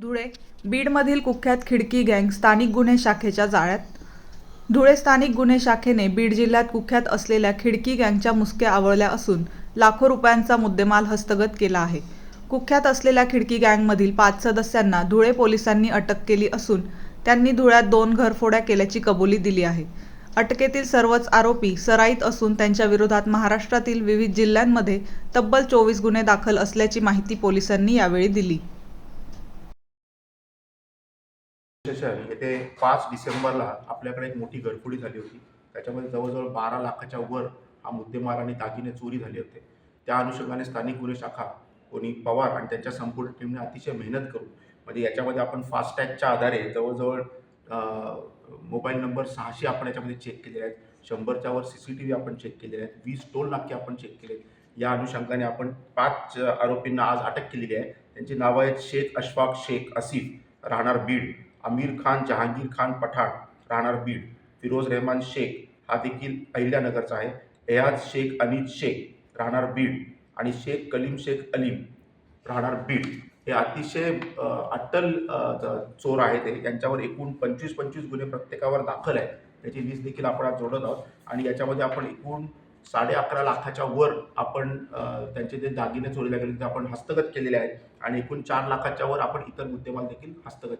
धुळे. बीडमधील कुख्यात खिडकी गँग स्थानिक गुन्हे शाखेच्या जाळ्यात. धुळे स्थानिक गुन्हे शाखेने बीड जिल्ह्यात कुख्यात असलेल्या खिडकी गँगच्या मुसक्या आवळल्या असून लाखो रुपयांचा मुद्देमाल हस्तगत केला आहे. कुख्यात असलेल्या खिडकी गँगमधील पाच सदस्यांना धुळे पोलिसांनी अटक केली असून त्यांनी धुळ्यात दोन घरफोड्या केल्याची कबुली दिली आहे. अटकेतील सर्वच आरोपी सराईत असून त्यांच्या विरोधात महाराष्ट्रातील विविध जिल्ह्यांमध्ये तब्बल चोवीस गुन्हे दाखल असल्याची माहिती पोलिसांनी यावेळी दिली. सेशन येथे पाच डिसेंबरला आपल्याकडे एक मोठी गडफोडी झाली होती. त्याच्यामध्ये जवळजवळ बारा लाखाच्या वर हा मुद्देमाल आणि दागिने चोरी झाले होते. त्या अनुषंगाने स्थानिक गुन्हे शाखा कोणी पवार आणि त्यांच्या संपूर्ण टीमने अतिशय मेहनत करून म्हणजे याच्यामध्ये आपण फास्टॅगच्या आधारे जवळजवळ मोबाईल नंबर सहाशे आपण याच्यामध्ये चेक केलेले आहेत. शंभरच्या वर सी सी टी व्ही आपण चेक केलेले आहेत. वीस टोल नाके आपण चेक केले या अनुषंगाने आपण पाच आरोपींना आज अटक केलेली आहे. त्यांची नावं आहेत शेख अशफाक शेख असिफ राहणार बीड. आमिर खान जहांगीर खान पठाण राहणार बीड फिरोज रहमान शेख हा देखील अहिल्यानगरचा आहे. एयाज शेख अनिज शेख राहणार बीड आणि शेख कलीम शेख अलीम राहणार बीड हे अतिशय अट्टल चोर आहेत हे. यांच्यावर एकूण पंचवीस पंचवीस गुन्हे प्रत्येकावर दाखल आहे त्याची लिस्ट देखील आपण आज जोडत आहोत. आणि याच्यामध्ये आपण एकूण साडे अकरा लाखाच्या वर आपण त्यांचे जे दागिने चोरीला गेले ते आपण हस्तगत केलेले आहेत. आणि एकूण चार लाखाच्या वर आपण इतर मुद्देमाल देखील हस्तगत